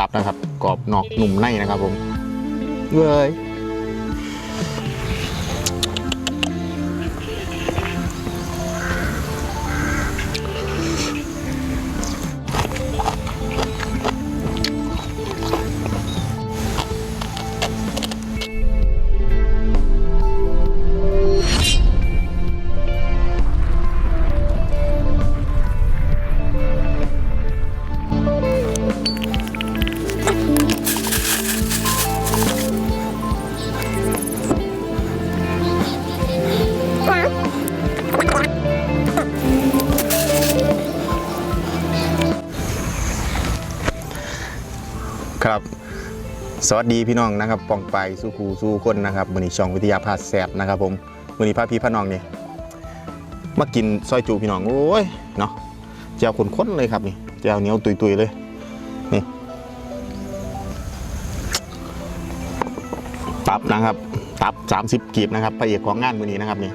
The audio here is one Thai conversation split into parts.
ตับนะครับ กรอบนอกหนุ่มในนะครับผมเว้ย สวัสดีพี่น้องนะครับปองไปสู้ครูสู้คนนะครับมือนี้ช่องวิทยาภาสแสบนะครับผมมือนี้พาพี่พาน้องนี่มากินซอยจูพี่น้องโอ้ยเนาะแจวข้นๆเลยครับนี่แจวเหนียวตุยๆเลยนี่ตับนะครับ ตับ 30กีบนะครับพระเอกของงานมือนี้นะครับนี่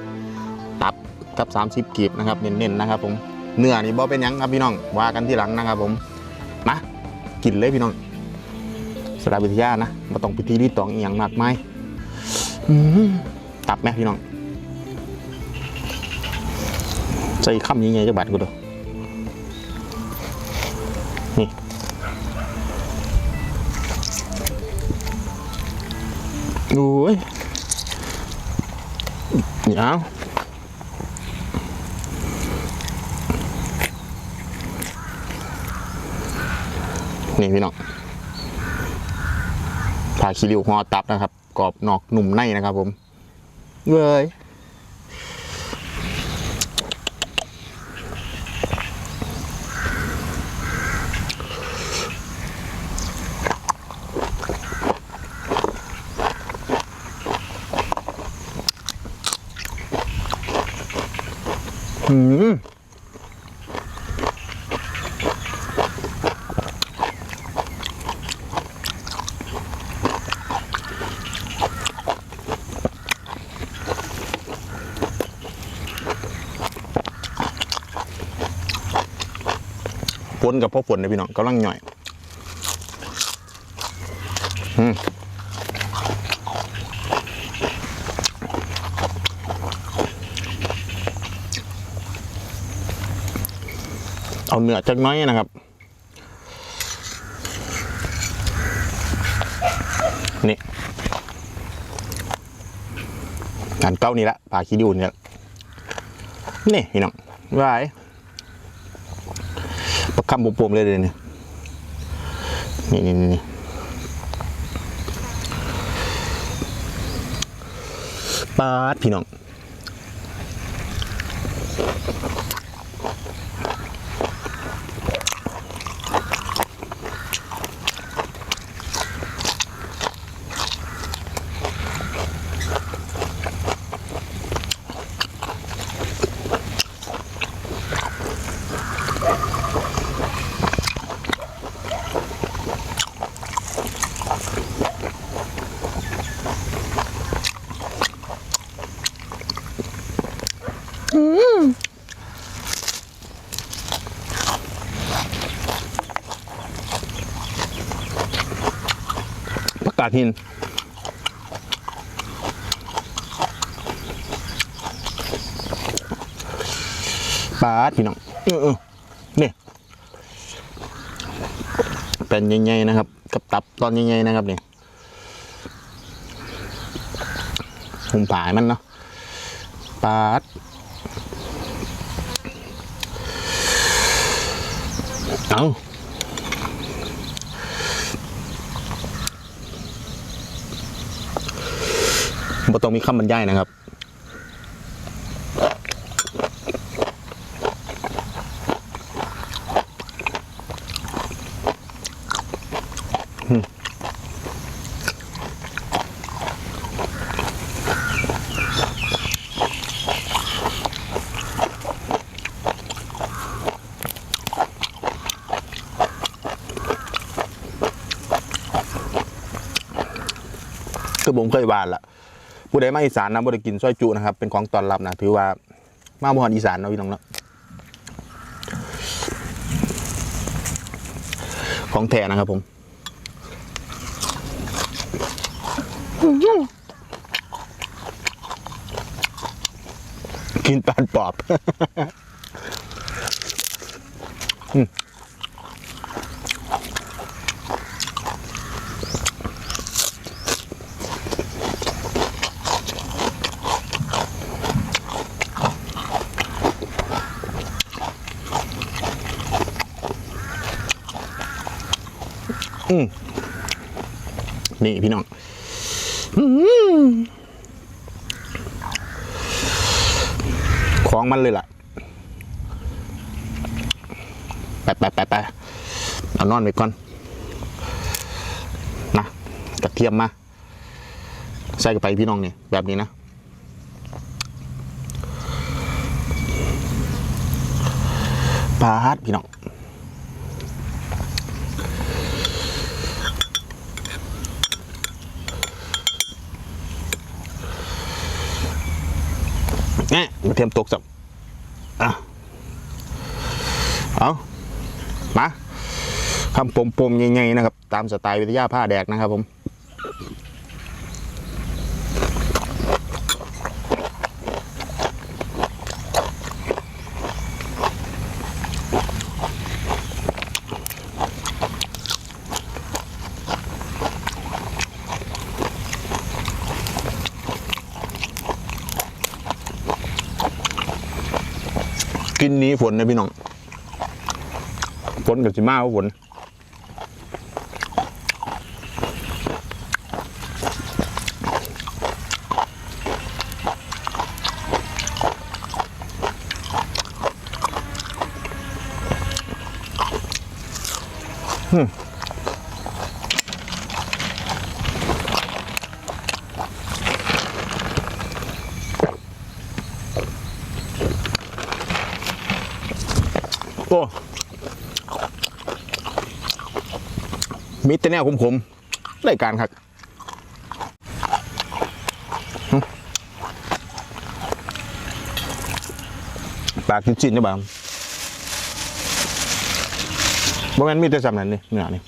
ตับกับ 30กีบนะครับเน้นๆนะครับผมเนื้อนี่บ่เป็นยังครับพี่น้องว่ากันที่หลังนะครับผมมากินเลยพี่น้อง สารวิทยานะมาต้องพิธีรีตองอีหยังมากมายตับไหมพี่น้องใจคำยังไงจะบาดกูดูนี่ดูเว้ยเดี๋ยวนี่พี่น้อง ผ่าคีริวห่อตับนะครับ กรอบนอกหนุ่มในนะครับ ผมเว้ยอืม นกับพ่อฝนนะพี่น้องกำลังหน่อยอืมเอาเนื้อจักน้อยนะครับ นี่การเก้านี่ละปลาคีดูเนี่ยนี่พี่น้องวาย ประคำปมๆเลยเลยเนี่ยนี่นี่นี่ปาดพี่น้องาศหินปาดพี่น้องเออเนี่ยเป็นยังไงนะครับ กับตับตอนยังไงนะครับเนี่ยหุมผายมันเนาะปาดเอา บ่ต้องมีคำบรรยายนะครับอืมคือผมเคยวานละ ผู้ใดมาอีสานนะบ่ได้กินซอยจุนะครับ เป็นของตอนรับนะถือว่ามาบ่ฮอดอีสานเนาะพี่น้องเนาะของแท้นะครับผมกินตอนปอบ อืมนี่พี่น้องของมันเลยล่ะ ไปไปไปไปเอานอนไปก่อน นะกระเทียมมา ใส่กันไปพี่น้องนี่ แบบนี้นะปาดพี่น้อง แง่กระ เทียมตกสับอะเอามาคำปมปมๆใหญ่ๆนะครับ ตามสไตล์วิทยาผ้าแดกนะครับผม กินนี้ฝนนะพี่น้องฝนกับสิมาว่าฝนอืม มีแตรแนวผมๆรายการครับหึปากจิ้นๆได้บ้างบ่แม่นมีแต่สำนั้นนี่เนื้อนี่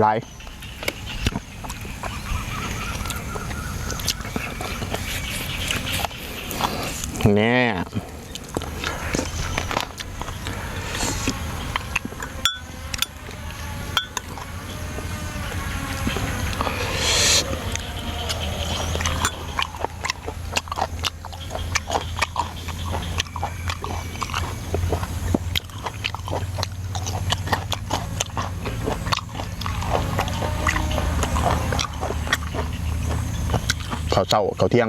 หลายแน่เขาวเศร้าเขาวเที่ยง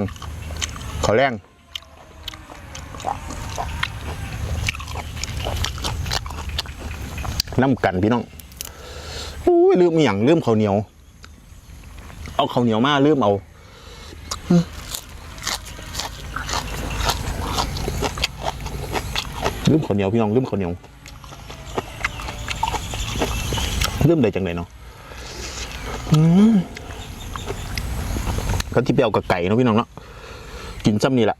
เขาวแรงน้ำกันพี่น้องอุ้ยลืมอย่างลืมข้าวเหนียว เอาข้าวเหนียวมาลืมเอาลืมข้าวเหนียวพี่น้องลืมข้าวเหนียวลืมได้จังไหนเนาะ ก็ที่เปรี้ยวกับไก่เนาะพี่น้องเนาะกินซ้ำนี่แหละ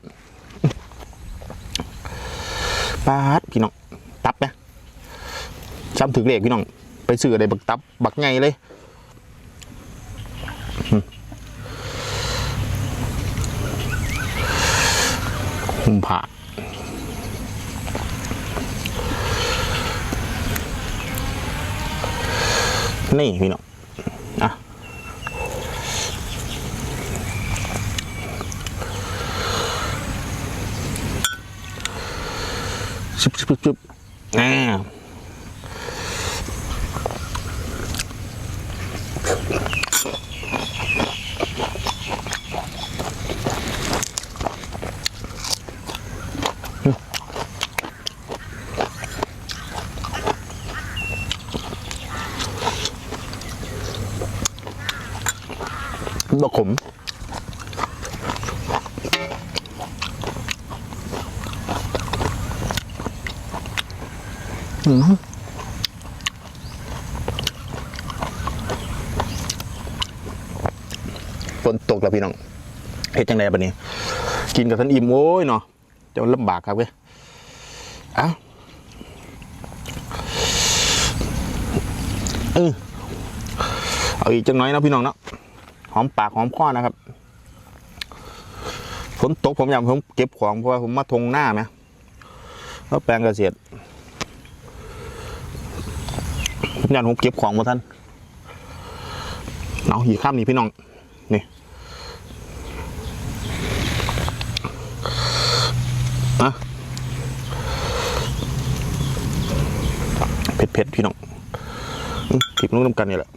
ปาดพี่น้องตับไหมซ้ำถึงเลขพี่น้อง ไปซื้ออะไรบักตับ บักไงเลยหุ่มผ่านี่พี่น้องอะ ชุบชุบชุบอ่าบะขม ฝนตกแล้วพี่น้องเฮ็ดจังไดบัดนี้ กินกับท่านอิ่มโอ้ยเนาะจะลำบากครับเว้ยอ้าเออเอาอีกจังน้อยนะพี่น้องเนาะหอมปากหอมคอนะครับฝนตกผมอยากผมเก็บของเพราะว่าผมมาทงหน้าไหมแล้วแปลงเกษตรผมอ ยากผมเก็บของมาท่านเอาหีข้ามนี่พี่น้อง นี่อะเผ็ดเผ็ดๆ พี่น้องอืมพริกนุ่มกันนี่แหละ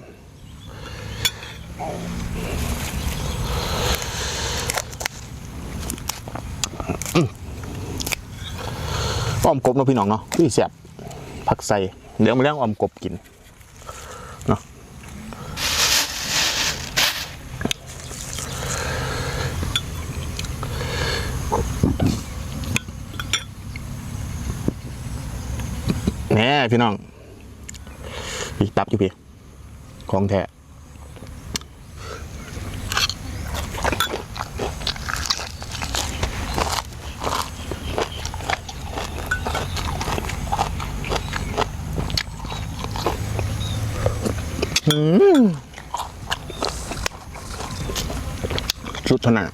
อ้อมกบเนาะพี่น้องเนาะพี่แสบผักใส่เดี๋ยวมาเลี้ยงอ้อมกบกินเนาะแห น่พี่น้องพี่ตับอยู่พี่ของแท้ชุดเท่านั้น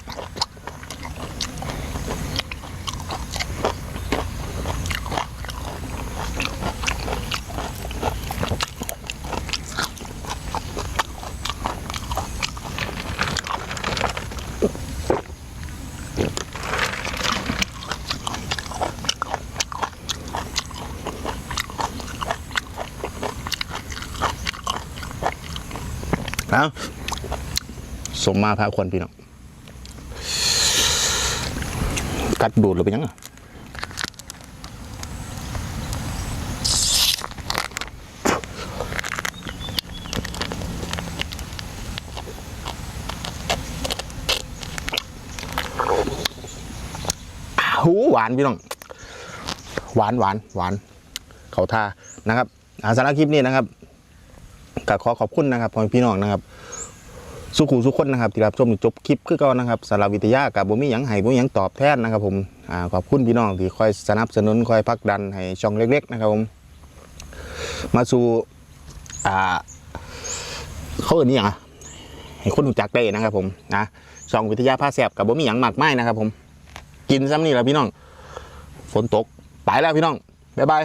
สมมาพาคนพี่น้องกัดดูดหรือเป็นยังไงหูหวานพี่น้อง หวานหวานหวาน เขาท่านะครับสาระคลิปนี้นะครับก็ขอขอบคุณนะครับพ่อพี่น้องนะครับ สุขุสุขคนนะครับที่รับชมจบคลิปคือเก่านะครับสารวิทยากับบ่มีหยังให้บ่มีหยังตอบแทนนะครับผมอ่าขอบคุณพี่น้องที่คอยสนับสนุนคอยพักดันให้ช่องเล็ก ๆ นะครับผมมาสู่อ่าเขาเอ่นนี่หยังอะให้คนรู้จักได้นะครับผมนะช่องวิทยาพาแสบกับบ่มีหยังมากไมายนะครับผม กินซ้ำนี่แหละพี่น้อง ฝนตกไปแล้วพี่น้องบ๊ายบาย